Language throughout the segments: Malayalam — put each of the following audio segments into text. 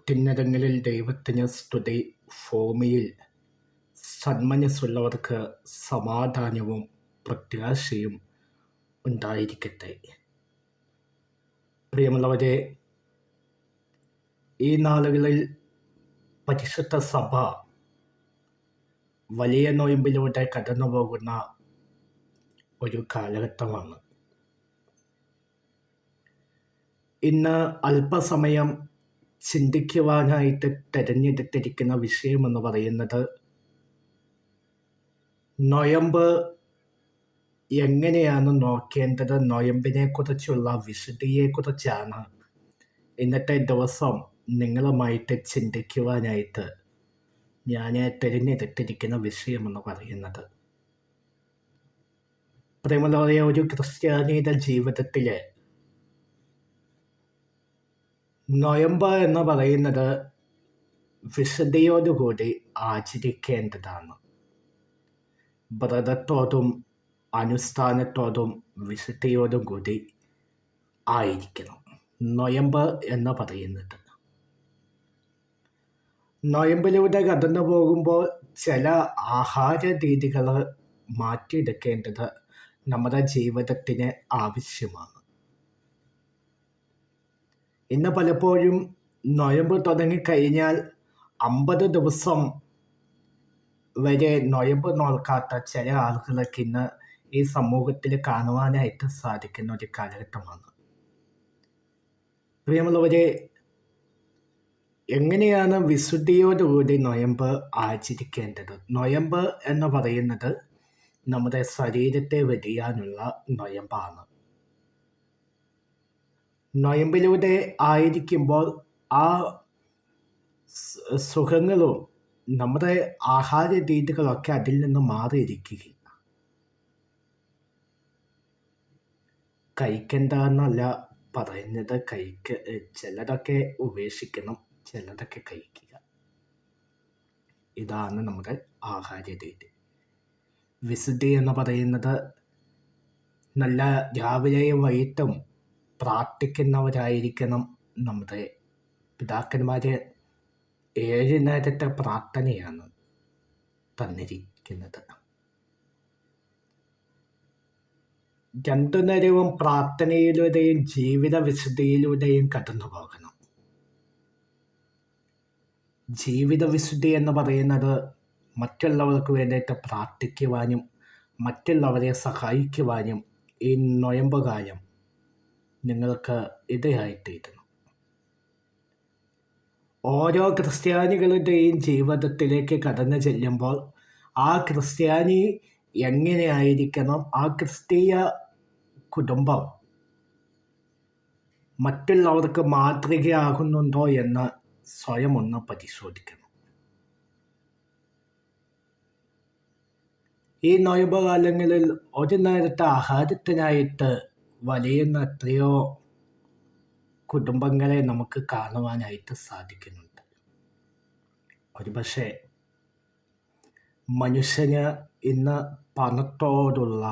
അത്യുന്നതങ്ങളിൽ ദൈവത്തിന് സ്തുതി ഭൂമിയിൽ സന്മനസ്സുള്ളവർക്ക് സമാധാനവും പ്രത്യാശയും ഉണ്ടായിരിക്കട്ടെ. പ്രിയമുള്ളവരെ ഈ നാളുകളിൽ പരിശുദ്ധ സഭ വലിയ നോയമ്പിലൂടെ കടന്നു പോകുന്ന ഒരു കാലഘട്ടമാണ്. ഇന്ന് അല്പസമയം ചിന്തിക്കുവാനായിട്ട് തിരഞ്ഞെടുത്തിരിക്കുന്ന വിഷയമെന്ന് പറയുന്നത് നൊയമ്പ് എങ്ങനെയാണ് നോക്കേണ്ടത്? നൊയമ്പിനെക്കുറിച്ചുള്ള വിശുദ്ധിയെക്കുറിച്ചാണ് ഇന്നത്തെ ദിവസം നിങ്ങളുമായിട്ട് ചിന്തിക്കുവാനായിട്ട് ഞാൻ തിരഞ്ഞെടുത്തിരിക്കുന്ന വിഷയമെന്ന് പറയുന്നത്. പ്രേമലോയ ഒരു ക്രിസ്ത്യാനിയുടെ ജീവിതത്തിൽ നൊയമ്പ് എന്ന് പറയുന്നത് വിശുദ്ധിയോടുകൂടി ആചരിക്കേണ്ടതാണ്. വ്രതത്തോടും അനുഷ്ഠാനത്തോടും വിശുദ്ധിയോടും കൂടി ആയിരിക്കണം. നൊയമ്പ് എന്ന് പറയുന്നത്. നൊയമ്പിലൂടെ കടന്നു പോകുമ്പോൾ ചില ആഹാര രീതികൾ മാറ്റിയെടുക്കേണ്ടത് നമ്മുടെ ജീവിതത്തിന് ആവശ്യമാണ്. ഇന്ന് പലപ്പോഴും നൊയമ്പ് തുടങ്ങിക്കഴിഞ്ഞാൽ അമ്പത് ദിവസം വരെ നൊയമ്പ് നോക്കാത്ത ചില ആളുകളൊക്കെ ഇന്ന് ഈ സമൂഹത്തിൽ കാണുവാനായിട്ട് സാധിക്കുന്ന ഒരു കാലഘട്ടമാണ്. പ്രിയമുള്ളവരെ എങ്ങനെയാണ് വിശുദ്ധിയോടുകൂടി നൊയമ്പ് ആചരിക്കേണ്ടത്? നൊയമ്പ് എന്ന് പറയുന്നത് നമ്മുടെ ശരീരത്തെ വെടിയാനുള്ള നൊയമ്പാണ്. നൊയമ്പിലൂടെ ആയിരിക്കുമ്പോൾ ആ സുഖങ്ങളും നമ്മുടെ ആഹാര രീതികളൊക്കെ അതിൽ നിന്ന് മാറിയിരിക്കുകയില്ല കഴിക്കണ്ട എന്നല്ല പറയുന്നത്. കഴിക്ക ചിലതൊക്കെ ഉപേക്ഷിക്കണം ചിലതൊക്കെ കഴിക്കുക. ഇതാണ് നമ്മുടെ ആഹാര രീതി. വിശുദ്ധി എന്ന് പറയുന്നത് നല്ല രാവിലെയും വൈകിട്ടും പ്രാർത്ഥിക്കുന്നവരായിരിക്കണം നമ്മുടെ പിതാക്കന്മാരെ ഏഴ് നേരത്തെ പ്രാർത്ഥനയാണ് തന്നിരിക്കുന്നത്. രണ്ടു നേരവും പ്രാർത്ഥനയിലൂടെയും ജീവിത വിശുദ്ധിയിലൂടെയും കടന്നു പോകണം ജീവിത വിശുദ്ധി എന്ന് പറയുന്നത് മറ്റുള്ളവർക്ക് വേണ്ടിയിട്ട് പ്രാർത്ഥിക്കുവാനും മറ്റുള്ളവരെ സഹായിക്കുവാനും ഈ നൊയമ്പ് കാലം നിങ്ങൾക്ക് ഇടയായിത്തീരുന്നു ഓരോ ക്രിസ്ത്യാനികളുടെയും ജീവിതത്തിലേക്ക് കടന്നു ചെല്ലുമ്പോൾ ആ ക്രിസ്ത്യാനി എങ്ങനെയായിരിക്കണം? ആ ക്രിസ്തീയ കുടുംബം മറ്റുള്ളവർക്ക് മാതൃകയാകുന്നുണ്ടോ എന്ന് സ്വയം ഒന്ന് പരിശോധിക്കണം. ഈ നോയമ്പ് കാലങ്ങളിൽ ഒരു നേരത്തെ ആഹാരത്തിനായിട്ട് വലിയുന്ന എത്രയോ കുടുംബങ്ങളെ നമുക്ക് കാണുവാനായിട്ട് സാധിക്കുന്നുണ്ട്. ഒരുപക്ഷെ മനുഷ്യന് ഇന്ന് പണത്തോടുള്ള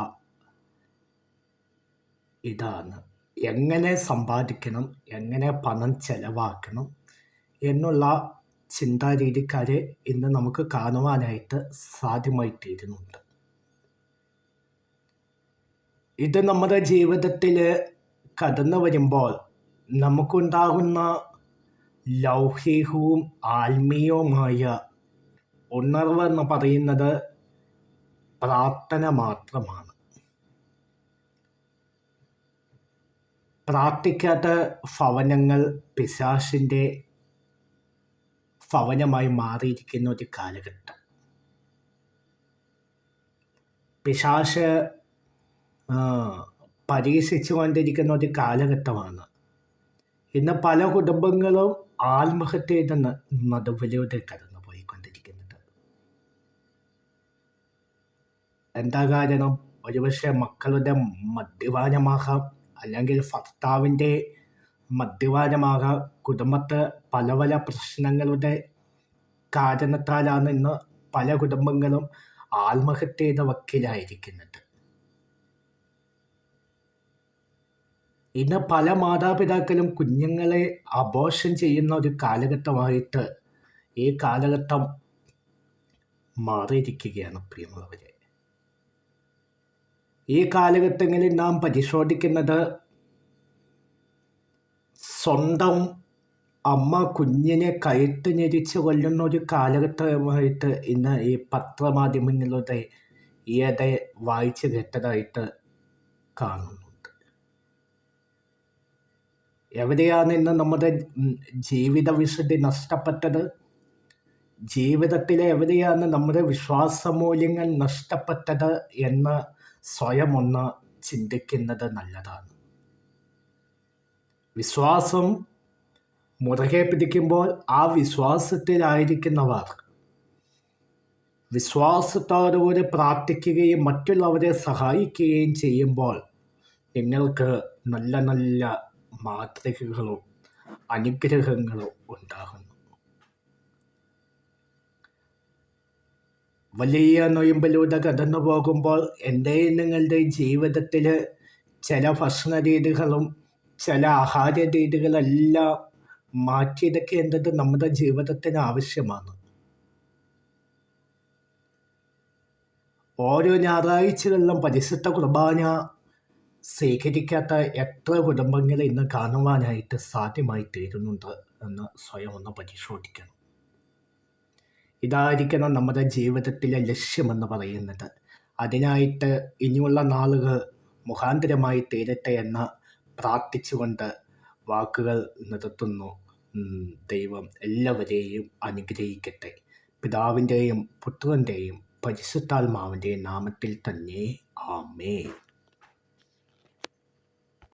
ഇതാണ്. എങ്ങനെ സമ്പാദിക്കണം എങ്ങനെ പണം ചെലവാക്കണം എന്നുള്ള ചിന്താരീതിക്കാരെ ഇന്ന് നമുക്ക് കാണുവാനായിട്ട് സാധ്യമായിത്തീരുന്നുണ്ട്. ഇത് നമ്മുടെ ജീവിതത്തിൽ കടന്നു വരുമ്പോൾ നമുക്കുണ്ടാകുന്ന ലൗകികവും ആത്മീയവുമായ ഉണർവ് എന്ന് പറയുന്നത് പ്രാർത്ഥന മാത്രമാണ്. പ്രാർത്ഥിക്കാത്ത ഭവനങ്ങൾ പിശാസിന്റെ ഭവനമായി മാറിയിരിക്കുന്ന ഒരു കാലഘട്ടം. പിശാശ് പരീക്ഷിച്ചു കൊണ്ടിരിക്കുന്ന ഒരു കാലഘട്ടമാണ്. ഇന്ന് പല കുടുംബങ്ങളും ആത്മഹത്യ ആത്മഹത്യയുടെ നടുവിലൂടെ കടന്നു പോയിക്കൊണ്ടിരിക്കുന്നത് എന്താ കാരണം? ഒരുപക്ഷെ മക്കളുടെ മദ്യപാനമാകാം അല്ലെങ്കിൽ ഭർത്താവിന്റെ മദ്യപാനമാകാം. കുടുംബത്തെ പല പല പ്രശ്നങ്ങളുടെ കാരണത്താലാണ് ഇന്ന് പല കുടുംബങ്ങളും ആത്മഹത്യയുടെ വക്കീലായിരിക്കുന്നത്. ഇന്ന് പല മാതാപിതാക്കളും കുഞ്ഞുങ്ങളെ അബോർഷൻ ചെയ്യുന്ന ഒരു കാലഘട്ടമായിട്ട് ഈ കാലഘട്ടം മാറിയിരിക്കുകയാണ് പ്രിയമുള്ളവരെ. ഈ കാലഘട്ടങ്ങളിൽ നാം പരിശോധിക്കുന്നത് സ്വന്തം അമ്മ കുഞ്ഞിനെ കയറ്റ് ഞെരിച്ച് കൊല്ലുന്ന ഒരു കാലഘട്ടമായിട്ട് ഇന്ന് ഈ പത്രമാധ്യമങ്ങളുടെ ഈയിടെ വായിച്ചു കേട്ടതായിട്ട് കാണുന്നുണ്ട് എവിടെയാണ് ഇന്ന് നമ്മുടെ ജീവിത വിശുദ്ധി നഷ്ടപ്പെട്ടത്? ജീവിതത്തിലെ എവിടെയാണ് നമ്മുടെ വിശ്വാസമൂല്യങ്ങൾ നഷ്ടപ്പെട്ടത് എന്ന് സ്വയം ഒന്ന് ചിന്തിക്കുന്നത് നല്ലതാണ്. വിശ്വാസം മുറുകെ പിടിക്കുമ്പോൾ ആ വിശ്വാസത്തിലായിരിക്കുന്നവർ വിശ്വാസത്തോടുകൂടി പ്രാർത്ഥിക്കുകയും മറ്റുള്ളവരെ സഹായിക്കുകയും ചെയ്യുമ്പോൾ നിങ്ങൾക്ക് നല്ല നല്ല മാതൃകകളും അനുഗ്രഹങ്ങളോ ഉണ്ടാകുന്നു. വലിയ നൊയമ്പിലൂടെ കടന്നു പോകുമ്പോൾ എന്റെ നിങ്ങളുടെ ജീവിതത്തിൽ ചില ഭക്ഷണ രീതികളും ചില ആഹാര രീതികളെല്ലാം മാറ്റിയെടുക്കേണ്ടത് നമ്മുടെ ജീവിതത്തിന് ആവശ്യമാണ്. ഓരോ ഞായറാഴ്ചകളിലും പരിശുദ്ധ കുർബാന സ്വീകരിക്കാത്ത എത്ര കുടുംബങ്ങളെ ഇന്ന് കാണുവാനായിട്ട് സാധ്യമായി തീരുന്നുണ്ട് എന്ന് സ്വയം ഒന്ന് പരിശോധിക്കണം. ഇതായിരിക്കണം നമ്മുടെ ജീവിതത്തിലെ ലക്ഷ്യമെന്ന് പറയുന്നത്. അതിനായിട്ട് ഇനിയുള്ള നാളുകൾ മുഖാന്തരമായി തീരട്ടെ എന്ന് പ്രാർത്ഥിച്ചുകൊണ്ട് വാക്കുകൾ നിർത്തുന്നു. ദൈവം എല്ലാവരെയും അനുഗ്രഹിക്കട്ടെ. പിതാവിന്റെയും പുത്രന്റെയും പരിശുദ്ധാത്മാവിന്റെയും നാമത്തിൽ തന്നെ. ആമേ